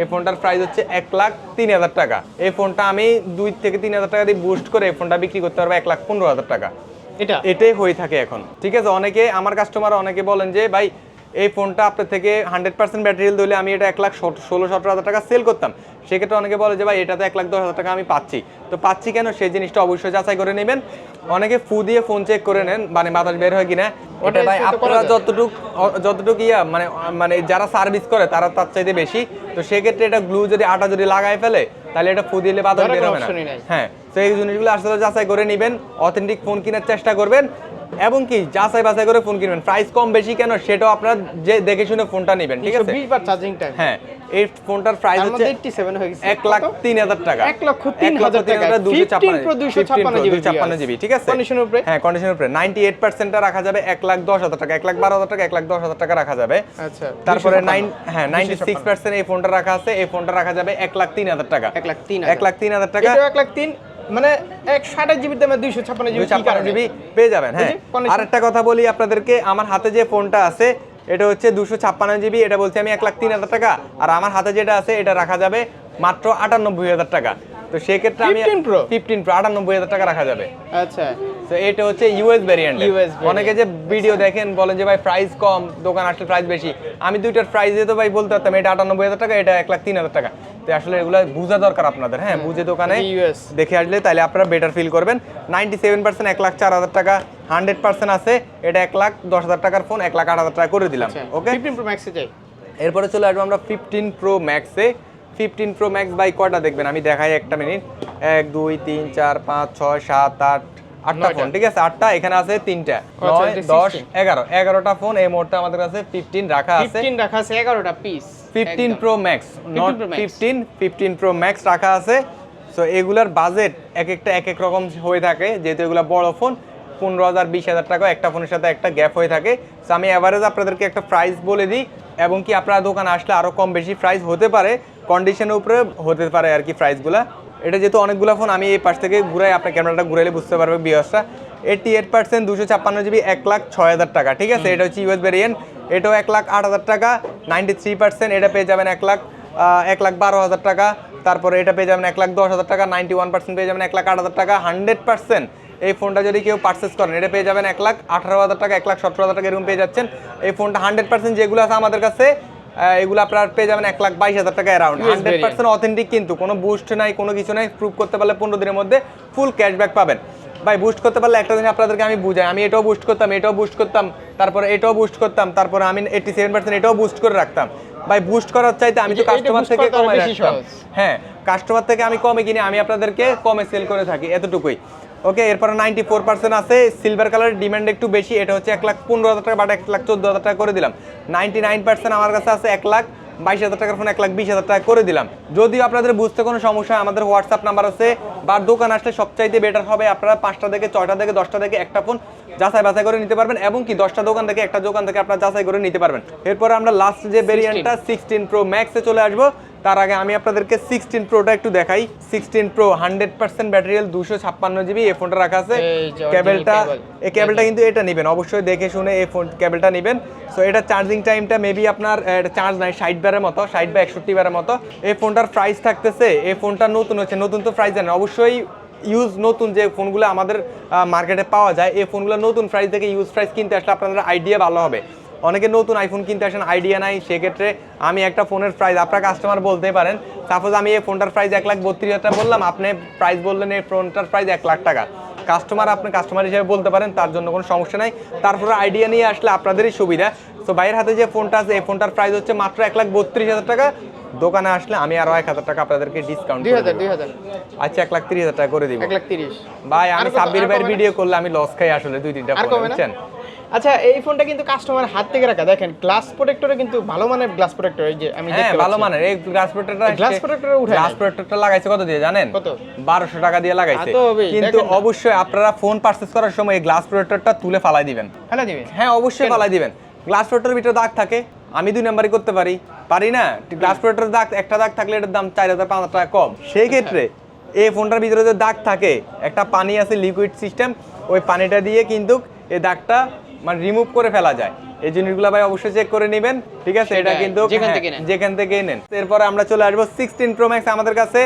এই ফোনটার প্রাইস হচ্ছে এক লাখ তিন হাজার টাকা। এই ফোনটা আমি দুই থেকে তিন হাজার টাকা দিয়ে বুস্ট করে এই ফোনটা বিক্রি করতে পারব এক লাখ পনেরো হাজার টাকা। এটা? এটাই হয়ে থাকে এখন। ঠিক আছে অনেকে আমার কাস্টমার অনেকে বলেন যে ভাই এই ফোনটা আপনার থেকে হান্ড্রেড পার্সেন্ট ব্যাটারি দিলে আমি এটা এক লাখ ষোলো সতেরো হাজার টাকা সেল করতাম। সেক্ষেত্রে অনেকে বলে যে ভাই এটাতে এক লাখ দশ হাজার টাকা আমি পাচ্ছি। তো পাচ্ছি কেন? সেই জিনিসটা অবশ্যই যাচাই করে নেবেন। অনেকে ফু দিয়ে ফোন চেক করে নেন মানে বাতাস বের হয় কিনা। ওটা ভাই আপনারা। যতটুক যতটুক ইয়া মানে মানে যারা সার্ভিস করে তারা তার চাইতে বেশি। তো সেক্ষেত্রে এটা গ্লু যদি আটা যদি লাগাই ফেলে তাহলে এটা ফু দিলে বাতাস বের হবে না। হ্যাঁ তো এই জিনিসগুলো আসলে যাচাই করে নেবেন। অথেন্টিক ফোন কেনার চেষ্টা করবেন। এবং কি যাচাই বাছাই করে ফোন কিনবেন। প্রাইস কম বেশি কেন সেটাও আপনারা যে দেখে শুনে ফোনটা নেবেন ঠিক আছে? বিশ বার চার্জিং টাইম হ্যাঁ এই ফোনটার প্রাইস হচ্ছে মধ্যে এইটটি সেভেন হয়ে গেছে। এক লাখ কত? তিন হাজার টাকা। এক লক্ষ তিন হাজার টাকা। দুশো 15 256 জিবি ঠিক আছে? Condition উপরে? হ্যাঁ কন্ডিশনের উপরে। নাইনটি এইট পার্সেন্টটা রাখা যাবে এক লাখ দশ হাজার টাকা এক লাখ বারো হাজার টাকা এক লাখ দশ হাজার টাকা রাখা যাবে। আচ্ছা তারপরে 256 নাইন হ্যাঁ নাইনটি সিক্স পার্সেন্ট এই ফোনটা রাখা আছে এই ফোনটা রাখা যাবে এক লাখ তিন হাজার টাকা। এক লাখ তিন এক লাখ তিন হাজার টাকা। এটাও এক লাখ তিন মানে এক ষাট জিবির দামে দুইশো ছাপ্পান্ন জিবি ছাপ্পান্ন জিবি পেয়ে যাবেন হ্যাঁ? Condition- আরেকটা কথা বলি আপনাদেরকে আমার হাতে যে ফোনটা আছে এটা হচ্ছে দুশো ছাপ্পান্ন জিবি এটা বলছি আমি এক লাখ তিন হাজার টাকা। আর আমার হাতে যেটা আছে এটা রাখা যাবে মাত্র আটানব্বই হাজার টাকা। তো সেক্ষেত্রে আমি 15 Pro? ফিফটিন প্রো আটানব্বই হাজার টাকা রাখা যাবে। আচ্ছা। তো এটা হচ্ছে ইউএস ভ্যারিয়েন্ট। অনেকে যে ভিডিও দেখেন বলেন যে ভাই প্রাইস কম দোকান আসলে প্রাইস বেশি। আমি দুইটার প্রাইস তো ভাই বলতে পারতাম এটা আটানব্বই হাজার টাকা এটা এক লাখ তিন হাজার টাকা। তো আসলে এগুলো বোঝা দরকার আপনাদের হ্যাঁ? বুঝে দোকানে ইউএস। দেখে আসলে তাহলে আপনারা বেটার ফিল করবেন। নাইনটি সেভেন পার্সেন্ট এক লাখ চার হাজার টাকা হান্ড্রেড পার্সেন্ট আছে। এটা এক লাখ দশ হাজার টাকার ফোন এক লাখ আট হাজার টাকা করে দিলাম ওকে ম্যাক্সে এরপরে চলে আসব আমরা ফিফটিন প্রো ম্যাক্সে ফিফটিন প্রো ম্যাক্স বাই কয়টা দেখবেন? আমি দেখাই একটা মিনিট এক দুই তিন চার পাঁচ ছয় সাত আট আটটা ফোন ঠিক আছে? আটটা এখানে আছে তিনটা। আচ্ছা, নয় দশ এগারো। এগারোটা ফোন এই মুহূর্তে আমাদের কাছে ফিফটিন রাখা আছে। রাখা আছে এগারোটা piece fifteen pro max not 15 Pro Max। Fifteen fifteen pro max রাখা আছে। সো এগুলার বাজেট এক একটা এক এক রকম হয়ে থাকে। যেহেতু এগুলা বড় ফোন পনেরো হাজার বিশ হাজার টাকা একটা ফোনের সাথে একটা গ্যাপ হয়ে থাকে। তো আমি অ্যাভারেজ আপনাদেরকে একটা প্রাইস বলে দিই। এবং কি আপনারা দোকান আসলে আরও কম বেশি প্রাইস হতে পারে। কন্ডিশনের উপরে হতে পারে আর কি প্রাইসগুলো এটা যেহেতু অনেকগুলো ফোন আমি এই পাশ থেকে ঘুরাই আপনার ক্যামেরাটা ঘুরাইলে বুঝতে পারবে বিয়সটা এইটি এইট পার্সেন্ট দুশো ছাপ্পান্ন জিবি এক লাখ ছয় হাজার টাকা ঠিক আছে? এটা হচ্ছে ইউএস ভেরিয়েন্ট এটাও এক লাখ আট হাজার টাকা নাইনটি থ্রি পার্সেন্ট এটা পেয়ে যাবেন এক লাখ এক লাখ বারো হাজার টাকা তারপরে এটা পেয়ে যাবেন এক লাখ দশ হাজার টাকা নাইনটি ওয়ান পার্সেন্ট পেয়ে যাবেন এক লাখ আট হাজার টাকা হান্ড্রেড পার্সেন্ট এই ফোনটা যদি কেউ পারচেস করেন এটা পেয়ে যাবেন এক লাখ আঠারো হাজার টাকা এক লাখ সতেরো হাজার টাকা এরকম পেয়ে যাচ্ছেন। এই ফোনটা হান্ড্রেড পার্সেন্ট যেগুলো আছে আমাদের কাছে এগুলো আপনার পেয়ে যাবেন এক লাখ বাইশ হাজার টাকা অ্যারাউন্ড হান্ড্রেড পার্সেন্ট অথেন্টিক কিন্তু কোনো বুস্ট নাই কোনো কিছু নাই প্রুভ করতে পারলে পনেরো দিনের মধ্যে ফুল ক্যাশব্যাক পাবেন। ভাই বুস্ট করতে পারলে একটা জিনিস আপনাদেরকে আমি বুঝাই আমি এটাও বুস্ট করতাম এটাও বুস্ট করতাম তারপরে এটাও বুস্ট করতাম তারপরে আমি এইটি সেভেন পার্সেন্ট এটাও বুস্ট করে রাখতাম। ভাই বুস্ট করার চাইতে আমি তো কাস্টমার থেকে কমে রাখতাম। হ্যাঁ কাস্টমার থেকে আমি কমে কিনে আমি আপনাদেরকে কমে সেল করে থাকি এতটুকুই। ওকে, এরপরে নাইনটি ফোর পার্সেন্ট আছে সিলভার কালারের ডিমান্ড একটু বেশি, এটা হচ্ছে এক লাখ পনেরো হাজার টাকা, বাট এক লাখ চোদ্দ হাজার টাকা করে দিলাম। নাইনটি নাইন পার্সেন্ট আমার কাছে আছে এক লাখ, বাইশ হাজার টাকার ফোন এক লাখ বিশ হাজার টাকা করে দিলাম। যদিও আপনাদের বুঝতে কোনো সমস্যা আমাদের হোয়াটসঅ্যাপ নাম্বার আছে, বা দোকান আসলে সবচাইতে বেটার হবে আপনারা পাঁচটা থেকে ছয়টা থেকে দশটা থেকে একটা ফোন যাচাই বাছাই করে নিতে পারবেন, এবং কি দশটা দোকান থেকে একটা দোকান থেকে আপনারা যাচাই করে নিতে পারবেন। এরপর আমরা লাস্ট যে ভেরিয়েন্টটা সিক্সটিন প্রো ম্যাক্সে চলে আসব। তার আগে আমি আপনাদেরকে সিক্সটিন প্রোটা একটু দেখাই। সিক্সটিন প্রো হান্ড্রেড পার্সেন্ট ব্যাটারিয়াল দুশো ছাপ্পান্ন জিবি এই ফোনটা রাখা আছে। কেবলটা। এই কেবলটা কিন্তু এটা নেবেন। অবশ্যই দেখে শুনে এই ফোন কেবলটা নেবেন। সো এটা চার্জিং টাইমটা মেবি আপনার চার্জ নাই ষাট বারের মতো ষাট বা একষট্টি বারের মতো। এই ফোনটার প্রাইস থাকতেছে এই ফোনটা নতুন হচ্ছে নতুন তো প্রাইস জানেন। অবশ্যই ইউজ নতুন যে ফোনগুলো আমাদের মার্কেটে পাওয়া যায় এই ফোনগুলো নতুন প্রাইস থেকে ইউজ প্রাইস কিনতে আসলে আপনাদের আইডিয়া ভালো হবে। অনেকে নতুন আইফোন কিনতে আসেন আইডিয়া নাই সেক্ষেত্রে আমি একটা ফোনের প্রাইস আপনার কাস্টমার বলতে পারেন সাপোজ আমি এই ফোনটার প্রাইস এক লাখ বত্রিশ হাজার টাকা বললাম আপনি প্রাইস বললেন এই ফোনটার প্রাইস এক লাখ টাকা। কাস্টমার আপনি কাস্টমার হিসেবে বলতে পারেন তার জন্য কোনো সমস্যা নাই। তারপরে আইডিয়া নিয়ে আসলে আপনাদেরই সুবিধা। তো ভাইয়ের হাতে যে ফোনটা আছে এই ফোনটার প্রাইস হচ্ছে মাত্র এক লাখ বত্রিশ হাজার টাকা। দোকানে আসলে আমি আরও এক হাজার টাকা আপনাদেরকে ডিসকাউন্ট দুই হাজার দুই হাজার। আচ্ছা এক লাখ তিরিশ হাজার টাকা করে দিব। এক লাখ তিরিশ। ভাই আমি সাব্বির ভাইয়ের ভিডিও করলে আমি লস খাই আসলে দুই তিনটা বুঝছেন? আচ্ছা এই ফোনটা কিন্তু কাস্টমার হাত থেকে রাখা। দেখেন গ্লাস প্রোটেক্টরে কিন্তু ভালো মানের গ্লাস প্রোটেক্টর এই যে আমি হ্যাঁ দেখতে ভালো মানের। এই গ্লাস প্রোটেক্টরটা এই glass protector উঠায় গ্লাস নাই। প্রোটেক্টরটা লাগাইছে কত দিয়ে জানেন? কত? বারোশো টাকা দিয়ে লাগাইছে। কিন্তু অবশ্যই আপনারা ফোন পারচেস করার সময় এই গ্লাস প্রোটেক্টরটা তুলে ফালাই দিবেন। ফেলে দিবে হ্যাঁ অবশ্যই ফালাই দিবেন। গ্লাস প্রোটেক্টরের ভিতরে দাগ থাকে। আমি দুই নাম্বারই করতে পারি। পারি না? গ্লাস প্রোটেক্টরের দাগ একটা দাগ থাকলে এটার দাম চার হাজার পাঁচ হাজার টাকা কম। সেই ক্ষেত্রে এই ফোনটার ভিতরে যে দাগ থাকে একটা পানি আছে লিকুইড সিস্টেম ওই পানিটা দিয়ে কিন্তু এই দাগটা মানে রিমুভ করে ফেলা যায়। এই জিনিসগুলো ভাই অবশ্যই চেক করে নেবেন ঠিক আছে? এটা কিন্তু যেখান হ্যাঁ, থেকে নেন। এরপরে আমরা চলে আসব সিক্সটিন প্রো ম্যাক্স আমাদের কাছে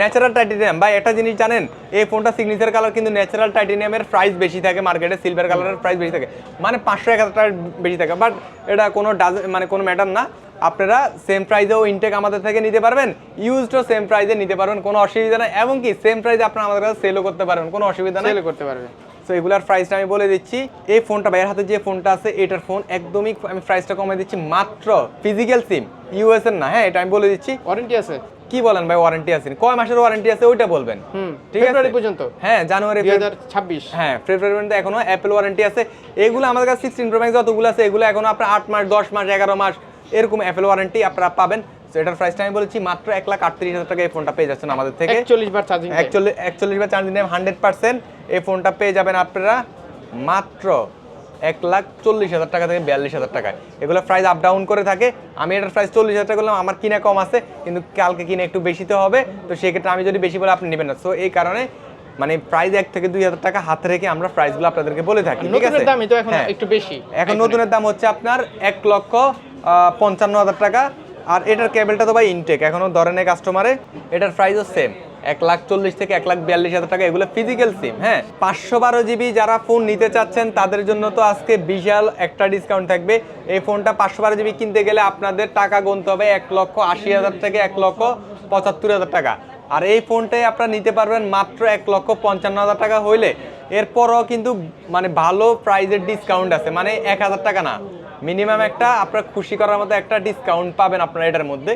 ন্যাচারাল টাইটেনিয়াম ভাই একটা জিনিস জানেন এই ফোনটা সিগনেচার কালার কিন্তু ন্যাচারাল টাইটেনিয়ামের প্রাইস বেশি থাকে মার্কেটে সিলভার কালারের প্রাইস বেশি থাকে। মানে পাঁচশো এক হাজার টাকার বেশি থাকে। বাট এটা কোনো ডাজ মানে কোনো ম্যাটার না। আপনারা সেম প্রাইসেও ইনটেক আমাদের থেকে নিতে পারবেন ইউজডও সেম প্রাইসে নিতে পারবেন কোনো অসুবিধা নেই। এবং কি সেম প্রাইসে আপনারা আমাদের কাছে সেলও করতে পারবেন কোনো অসুবিধা নেই। সেল করতে পারবে সো এগুলার প্রাইসটা আমি বলে দিচ্ছি। এই ফোনটা ভাইয়ের হাতে যে ফোনটা আছে এটার ফোন একদমই আমি প্রাইসটা কমে দিচ্ছি মাত্র ফিজিক্যাল সিম ইউএস এর না হ্যাঁ এটা আমি বলে দিচ্ছি। ওয়ারেন্টি আছে? কি বলেন ভাই ওয়ারেন্টি আছে? কয় মাসের ওয়ারেন্টি আছে ওইটা বলবেন। ঠিক আছে? ফেব্রুয়ারি পর্যন্ত। হ্যাঁ জানুয়ারি দুই হাজার ছাব্বিশ। হ্যাঁ ফেব্রুয়ারি পর্যন্ত এখনও অ্যাপেল ওয়ারেন্টি আছে। এগুলো আমাদের কাছে সিক্সটিন প্রো ম্যাক্স যতগুলো আছে এগুলো এখনও আপনার আট মাস দশ মাস এগারো মাস এরকম অ্যাপেল ওয়ারেন্টি আপনারা পাবেন। তো এটার প্রাইসটা আমি বলেছি মাত্র এক লাখ আটত্রিশ হাজার টাকা এই ফোনটা পেয়ে যাচ্ছেন আমাদের থেকে। একচল্লিশ বার চার্জিং একচল্লিশ একচল্লিশ বা চার্জিং টাইম হান্ড্রেড পার্সেন্ট এই ফোনটা পেয়ে যাবেন আপনারা মাত্র এক লাখ চল্লিশ হাজার টাকা থেকে বিয়াল্লিশ হাজার টাকায়। এগুলো প্রাইস আপ ডাউন করে থাকে। আমি এটার প্রাইস চল্লিশ হাজার টাকা করলাম আমার কিনা কম আছে কিন্তু কালকে কিনে একটু বেশিতে হবে। তো সেক্ষেত্রে আমি যদি বেশি বলে আপনি নেবেন না। সো এই কারণে মানে প্রাইস এক থেকে দুই হাজার টাকা হাতে রেখে আমরা প্রাইসগুলো আপনাদেরকে বলে থাকি ঠিক আছে? নতুনের তো এখন হ্যাঁ। একটু বেশি। এখন নতুনের দাম হচ্ছে আপনার এক লক্ষ আহ, পঞ্চান্ন হাজার টাকা। আর এটার কেবলটা তো ভাই ইনটেক এখনও ধরে নেই কাস্টমারে এটার প্রাইসও সেম এক লাখ চল্লিশ থেকে এক লাখ বিয়াল্লিশ হাজার টাকা, এগুলো ফিজিক্যাল সিম হ্যাঁ? পাঁচশো বারো জিবি যারা ফোন নিতে চাচ্ছেন, তাদের জন্য তো আজকে বিশাল একটা ডিসকাউন্ট থাকবে। এই ফোনটা পাঁচশো বারো জিবি কিনতে গেলে আপনাদের টাকা গুনতে হবে এক লক্ষ আশি হাজার থেকে এক লক্ষ পঁচাত্তর হাজার টাকা। আর এই ফোনটাই আপনারা নিতে পারবেন মাত্র এক লক্ষ পঞ্চান্ন হাজার টাকা হইলে। এরপরও কিন্তু মানে ভালো প্রাইজের ডিসকাউন্ট আছে মানে এক হাজার টাকা না। মিনিমাম একটা আপনার খুশি করার মতো একটা ডিসকাউন্ট পাবেন আপনারা এটার মধ্যে।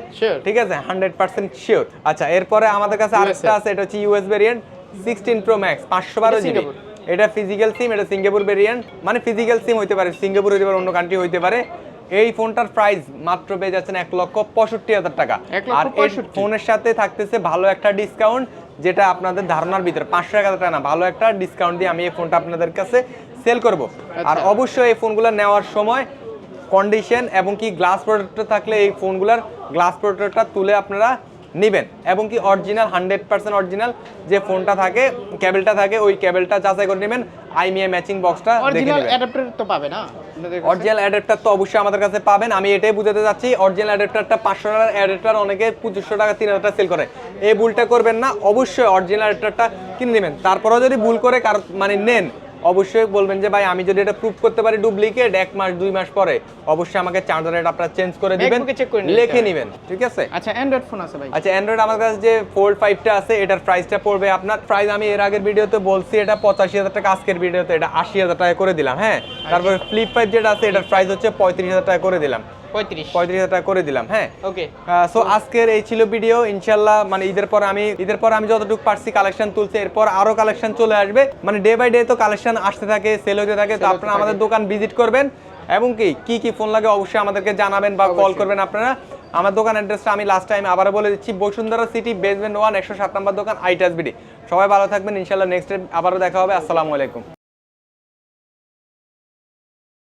ঠিক আছে? হান্ড্রেড পার্সেন্ট শিওর আচ্ছা এরপরে আমাদের কাছে আরেকটা আছে এটা হচ্ছে US variant sixteen pro max পাঁচশো বারো জিবি এটা ফিজিক্যাল সিম এটা সিঙ্গাপুর ভেরিয়েন্ট মানে ফিজিক্যাল সিম হইতে পারে সিঙ্গাপুর হইতে পারে অন্য কান্ট্রি হইতে পারে। এই ফোনটার প্রাইস মাত্র পেয়ে যাচ্ছেন এক লক্ষ পঁয়ষট্টি হাজার টাকা। আর এই ফোনের সাথে থাকতেছে ভালো একটা ডিসকাউন্ট যেটা আপনাদের ধারণার ভিতরে পাঁচশো এক হাজার টাকা না ভালো একটা ডিসকাউন্ট দিয়ে আমি এই ফোনটা আপনাদের কাছে সেল করব। আর আচ্ছা। অবশ্যই এই ফোনগুলো নেওয়ার সময় কন্ডিশন এবং কি গ্লাস প্রোডাক্টটা থাকলে এই ফোনগুলোর গ্লাস প্রোডাক্টটা তুলে আপনারা নেবেন। এবং কি অরিজিনাল হান্ড্রেড পার্সেন্ট অরিজিনাল যে ফোনটা থাকে কেবলটা থাকে ওই কেবলটা যাচাই করে নেবেন। আইমিএ ম্যাচিং বক্সটা অরিজিনাল অ্যাডাপ্টার তো পাবে না? অরিজিনাল অ্যাডাপ্টার তো অবশ্যই আমাদের কাছে পাবেন। আমি এটাই বুঝাতে যাচ্ছি অরিজিনাল অ্যাডাপ্টারটা পাঁচশো টাকার অ্যাডাপ্টার অনেকে পঁচিশশো টাকা তিন হাজার সেল করে। এই ভুলটা করবেন না। অবশ্যই অরিজিনাল অ্যাডাপ্টারটা কিনে নেবেন। তারপরেও যদি ভুল করে কার মানে নেন অবশ্যই বলবেন যে ভাই আমি যদি এটা প্রুভ করতে পারি ডুপ্লিকেট এক মাস দুই মাস পরে অবশ্যই আমাকে চার্জার এটা আপনারা চেঞ্জ করে দিবেন লিখে হবে। নেবেন ঠিক আছে? আচ্ছা অ্যান্ড্রয়েড ফোন আছে ভাই। আচ্ছা অ্যান্ড্রয়েড আমার কাছে যে ফোল্ড ফাইভটা আছে এটার প্রাইসটা পড়বে আপনার। প্রাইস আমি এর আগের ভিডিওতে বলছি এটা পঁচাশি হাজার টাকা আজকের ভিডিওতে এটা আশি হাজার টাকা করে দিলাম হ্যাঁ? তারপরে ফ্লিপ ফাইভ যেটা আছে এটার প্রাইস হচ্ছে পঁয়ত্রিশ হাজার টাকা করে দিলাম। পঁয়ত্রিশ। পঁয়ত্রিশ হাজার টাকা করে দিলাম হ্যাঁ? ওকে। সো আজকের এই ছিল ভিডিও ইনশাল্লাহ মানে ঈদের পর আমি ঈদের পর আমি যতটুকু পারছি কালেকশন তুলছি এরপর আরও কালেকশন চলে আসবে। মানে ডে বাই ডে তো কালেকশন আসতে থাকে সেল হতে থাকে তো আপনারা আমাদের দোকান ভিজিট করবেন। এবং কি কি কি ফোন লাগে অবশ্যই আমাদেরকে জানাবেন বা কল করবেন আপনারা। আমার দোকান অ্যাড্রেসটা আমি লাস্ট টাইম আবারও বলে দিচ্ছি বসুন্ধরা সিটি বেসমেন্ট ওয়ান একশো সাত নম্বর দোকান আইটাস বিডি সবাই ভালো থাকবেন ইনশাল্লাহ নেক্সট আবারও দেখা হবে আসসালামু আলাইকুম।